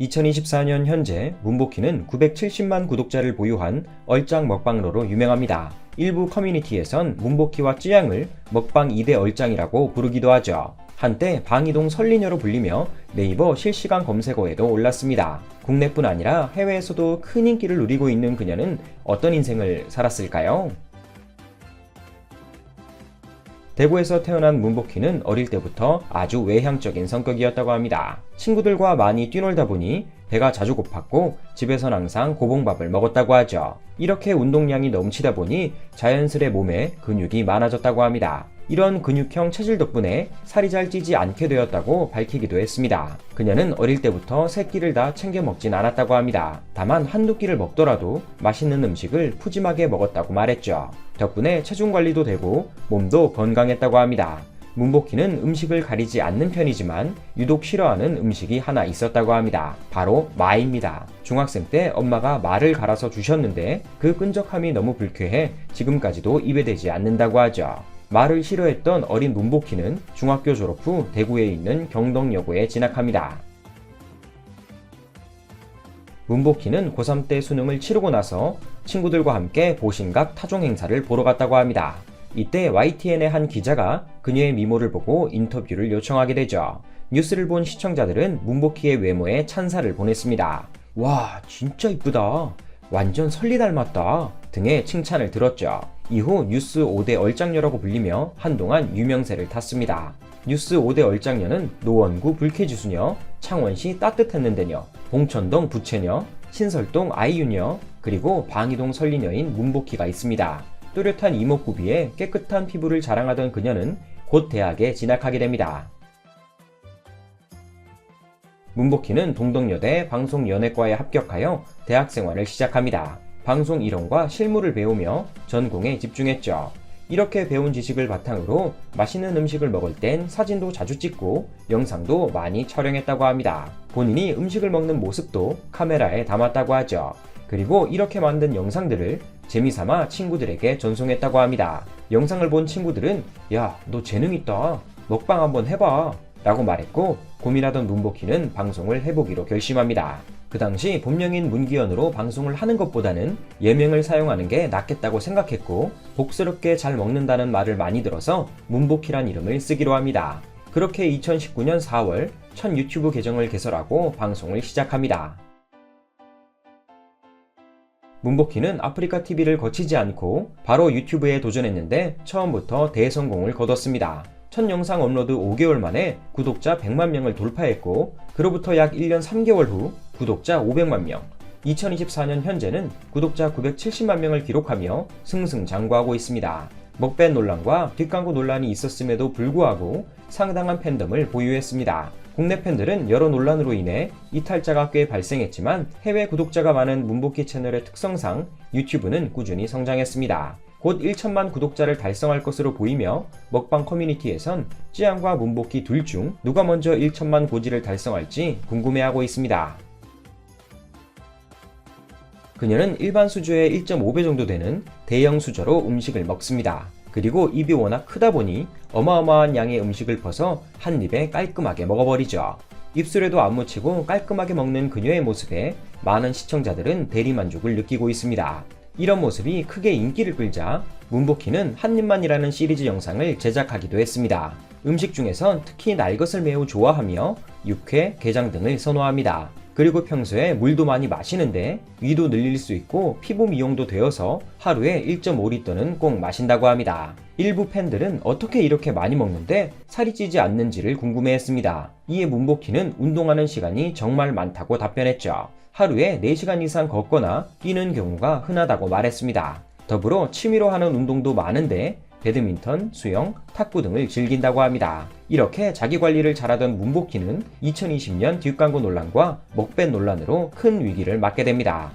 2024년 현재 문복희는 970만 구독자를 보유한 얼짱 먹방러로 유명합니다. 일부 커뮤니티에선 문복희와 찌양을 먹방 2대 얼짱이라고 부르기도 하죠. 한때 방이동 설리녀로 불리며 네이버 실시간 검색어에도 올랐습니다. 국내뿐 아니라 해외에서도 큰 인기를 누리고 있는 그녀는 어떤 인생을 살았을까요? 대구에서 태어난 문복희는 어릴 때부터 아주 외향적인 성격이었다고 합니다. 친구들과 많이 뛰놀다 보니 배가 자주 고팠고 집에선 항상 고봉밥을 먹었다고 하죠. 이렇게 운동량이 넘치다 보니 자연스레 몸에 근육이 많아졌다고 합니다. 이런 근육형 체질 덕분에 살이 잘 찌지 않게 되었다고 밝히기도 했습니다. 그녀는 어릴 때부터 세 끼를 다 챙겨 먹진 않았다고 합니다. 다만 한두 끼를 먹더라도 맛있는 음식을 푸짐하게 먹었다고 말했죠. 덕분에 체중 관리도 되고 몸도 건강했다고 합니다. 문복희는 음식을 가리지 않는 편이지만 유독 싫어하는 음식이 하나 있었다고 합니다. 바로 마입니다. 중학생 때 엄마가 말을 갈아서 주셨는데 그 끈적함이 너무 불쾌해 지금까지도 입에 대지 않는다고 하죠. 말을 싫어했던 어린 문복희는 중학교 졸업 후 대구에 있는 경덕여고에 진학합니다. 문복희는 고3 때 수능을 치르고 나서 친구들과 함께 보신각 타종 행사를 보러 갔다고 합니다. 이때 YTN의 한 기자가 그녀의 미모를 보고 인터뷰를 요청하게 되죠. 뉴스를 본 시청자들은 문복희의 외모에 찬사를 보냈습니다. 와, 진짜 이쁘다. 완전 설리 닮았다. 등의 칭찬을 들었죠. 이후 뉴스 5대 얼짱녀라고 불리며 한동안 유명세를 탔습니다. 뉴스 5대 얼짱녀는 노원구 불쾌지수녀, 창원시 따뜻했는데녀, 봉천동 부채녀, 신설동 아이유녀, 그리고 방이동 설리녀인 문복희가 있습니다. 또렷한 이목구비에 깨끗한 피부를 자랑하던 그녀는 곧 대학에 진학하게 됩니다. 문복희는 동덕여대 방송연예과에 합격하여 대학 생활을 시작합니다. 방송 이론과 실무를 배우며 전공에 집중했죠. 이렇게 배운 지식을 바탕으로 맛있는 음식을 먹을 땐 사진도 자주 찍고 영상도 많이 촬영했다고 합니다. 본인이 음식을 먹는 모습도 카메라에 담았다고 하죠. 그리고 이렇게 만든 영상들을 재미삼아 친구들에게 전송했다고 합니다. 영상을 본 친구들은 야, 너 재능 있다. 먹방 한번 해봐. 라고 말했고 고민하던 문복희는 방송을 해보기로 결심합니다. 그 당시 본명인 문기현으로 방송을 하는 것보다는 예명을 사용하는 게 낫겠다고 생각했고 복스럽게 잘 먹는다는 말을 많이 들어서 문복희란 이름을 쓰기로 합니다. 그렇게 2019년 4월 첫 유튜브 계정을 개설하고 방송을 시작합니다. 문복희는 아프리카 TV를 거치지 않고 바로 유튜브에 도전했는데 처음부터 대성공을 거뒀습니다. 첫 영상 업로드 5개월 만에 구독자 100만 명을 돌파했고 그로부터 약 1년 3개월 후 구독자 500만 명, 2024년 현재는 구독자 970만 명을 기록하며 승승장구하고 있습니다. 먹밴 논란과 뒷광고 논란이 있었음에도 불구하고 상당한 팬덤을 보유했습니다. 국내 팬들은 여러 논란으로 인해 이탈자가 꽤 발생했지만 해외 구독자가 많은 문복희 채널의 특성상 유튜브는 꾸준히 성장했습니다. 곧 1천만 구독자를 달성할 것으로 보이며 먹방 커뮤니티에선 찌양과 문복희 둘 중 누가 먼저 1천만 고지를 달성할지 궁금해하고 있습니다. 그녀는 일반 수저의 1.5배 정도 되는 대형 수저로 음식을 먹습니다. 그리고 입이 워낙 크다 보니 어마어마한 양의 음식을 퍼서 한 입에 깔끔하게 먹어버리죠. 입술에도 안 묻히고 깔끔하게 먹는 그녀의 모습에 많은 시청자들은 대리만족을 느끼고 있습니다. 이런 모습이 크게 인기를 끌자 문복희는 한 입만이라는 시리즈 영상을 제작하기도 했습니다. 음식 중에선 특히 날 것을 매우 좋아하며 육회, 게장 등을 선호합니다. 그리고 평소에 물도 많이 마시는데 위도 늘릴 수 있고 피부 미용도 되어서 하루에 1.5리터는 꼭 마신다고 합니다. 일부 팬들은 어떻게 이렇게 많이 먹는데 살이 찌지 않는지를 궁금해했습니다. 이에 문복희는 운동하는 시간이 정말 많다고 답변했죠. 하루에 4시간 이상 걷거나 뛰는 경우가 흔하다고 말했습니다. 더불어 취미로 하는 운동도 많은데 배드민턴, 수영, 탁구 등을 즐긴다고 합니다. 이렇게 자기 관리를 잘하던 문복희는 2020년 뒷광고 논란과 먹밴 논란으로 큰 위기를 맞게 됩니다.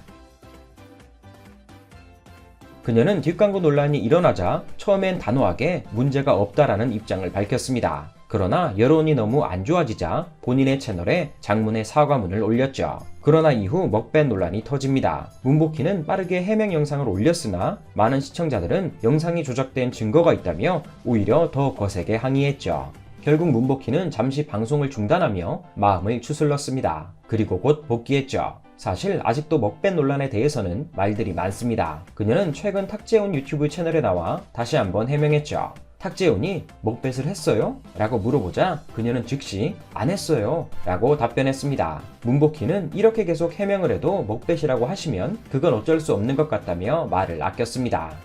그녀는 뒷광고 논란이 일어나자 처음엔 단호하게 문제가 없다라는 입장을 밝혔습니다. 그러나 여론이 너무 안 좋아지자 본인의 채널에 장문의 사과문을 올렸죠. 그러나 이후 먹밴 논란이 터집니다. 문복희는 빠르게 해명 영상을 올렸으나 많은 시청자들은 영상이 조작된 증거가 있다며 오히려 더 거세게 항의했죠. 결국 문복희는 잠시 방송을 중단하며 마음을 추슬렀습니다. 그리고 곧 복귀했죠. 사실 아직도 먹밴 논란에 대해서는 말들이 많습니다. 그녀는 최근 탁재훈 유튜브 채널에 나와 다시 한번 해명했죠. 탁재훈이 먹뱃을 했어요? 라고 물어보자 그녀는 즉시 안 했어요 라고 답변했습니다. 문복희는 이렇게 계속 해명을 해도 먹뱃이라고 하시면 그건 어쩔 수 없는 것 같다며 말을 아꼈습니다.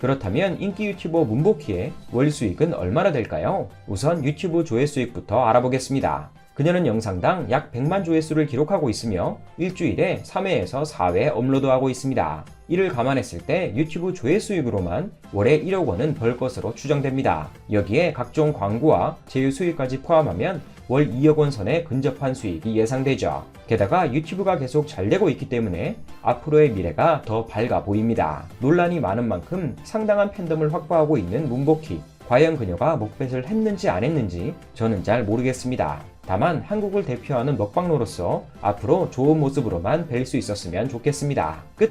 그렇다면 인기 유튜버 문복희의 월 수익은 얼마나 될까요? 우선 유튜브 조회 수익부터 알아보겠습니다. 그녀는 영상당 약 100만 조회수를 기록하고 있으며 일주일에 3회에서 4회 업로드하고 있습니다. 이를 감안했을 때 유튜브 조회 수익으로만 월에 1억 원은 벌 것으로 추정됩니다. 여기에 각종 광고와 제휴 수익까지 포함하면 월 2억 원 선에 근접한 수익이 예상되죠. 게다가 유튜브가 계속 잘 되고 있기 때문에 앞으로의 미래가 더 밝아 보입니다. 논란이 많은 만큼 상당한 팬덤을 확보하고 있는 문복희. 과연 그녀가 목뱃을 했는지 안 했는지 저는 잘 모르겠습니다. 다만 한국을 대표하는 먹방로로서 앞으로 좋은 모습으로만 뵐 수 있었으면 좋겠습니다. 끝!